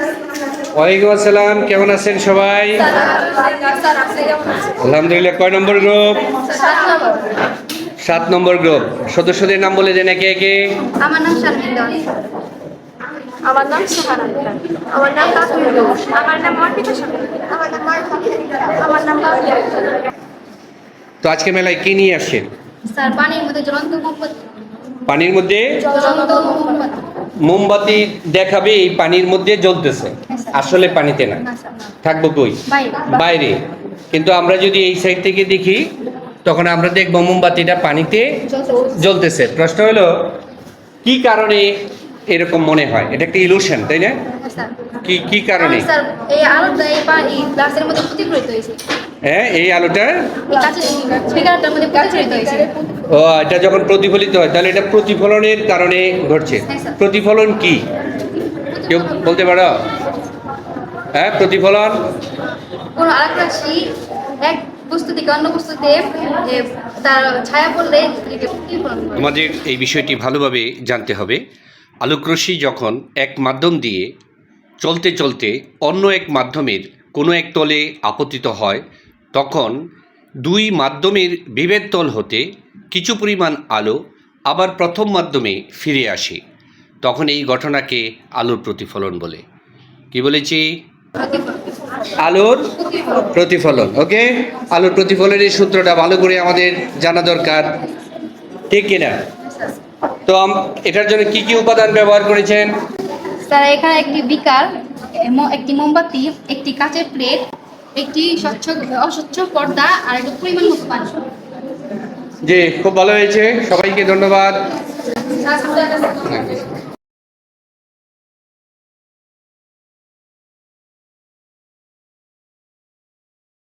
ওয়ালাইকুম আসসালাম কেমন আছেন সবাই? আলহামদুলিল্লাহ কয় নম্বর গ্রুপ? সাত নম্বর গ্রুপ। সদস্যদের নাম বলে দেন একে একে আমার নাম আমার নাম সুহানা আমার নাম আমার নাম অর্পিতা আমার নাম আমার নাম তো আজকে মেলায় কি নিয়ে আসছেন? স্যার পানির মধ্যে জ্বলন্ত পানির মধ্যে? জ্বলন্ত মোমবাতি দেখাবে এই পানির মধ্যে জ্বলতেছে। আসলে পানিতে না। থাকব কই? বাইরে। কিন্তু আমরা যদি এই সাইড থেকে দেখি তখন আমরা দেখব মোমবাতিটা পানিতে জ্বলতেছে। প্রশ্ন হলো কি কারণে এরকম মনে হয়? এটা একটা ইলুশন তাই না? কি কি কারণে? এই আলোটা এই গ্লাসের মধ্যে হ্যাঁ এই আলোটা মধ্যে এটা যখন প্রতিফলিত হয় তাহলে এটা প্রতিফলনের কারণে ঘটছে। হ্যাঁ, প্রতিফলন কি? কেউ বলতে পারো? হ্যাঁ প্রতিফলন? কোনো আরেক রাশি এক বস্তু থেকে অন্য বস্তুতে তার ছায়া পড়লে এটাকে প্রতিফলন করে তোমাদের এই বিষয়টি ভালোভাবে জানতে হবে। আলোকরশ্মি যখন এক মাধ্যম দিয়ে চলতে চলতে অন্য এক মাধ্যমের কোনো এক তলে আপতিত হয় তখন দুই মাধ্যমের বিভেদ তল হতে কিছু পরিমাণ আলো আবার প্রথম মাধ্যমে ফিরে আসে। তখন এই ঘটনাকে আলোর প্রতিফলন বলে। কি বলেছি? আলোর প্রতিফলন, ওকে? আলোর প্রতিফলনের সূত্রটা ভালো করে আমাদের জানা দরকার। ঠিক কিনা? তো এটার জন্য কি কি উপাদান ব্যবহার করেছেন? স্যার, এখানে একটি বিকার একটি মোমবাতি, একটি কাঁচের প্লেট, একটি স্বচ্ছ, অস্বচ্ছ পর্দা আর একটু পরিমাণ মতো পানি। জি খুব ভালো হয়েছে। সবাইকে ধন্যবাদ।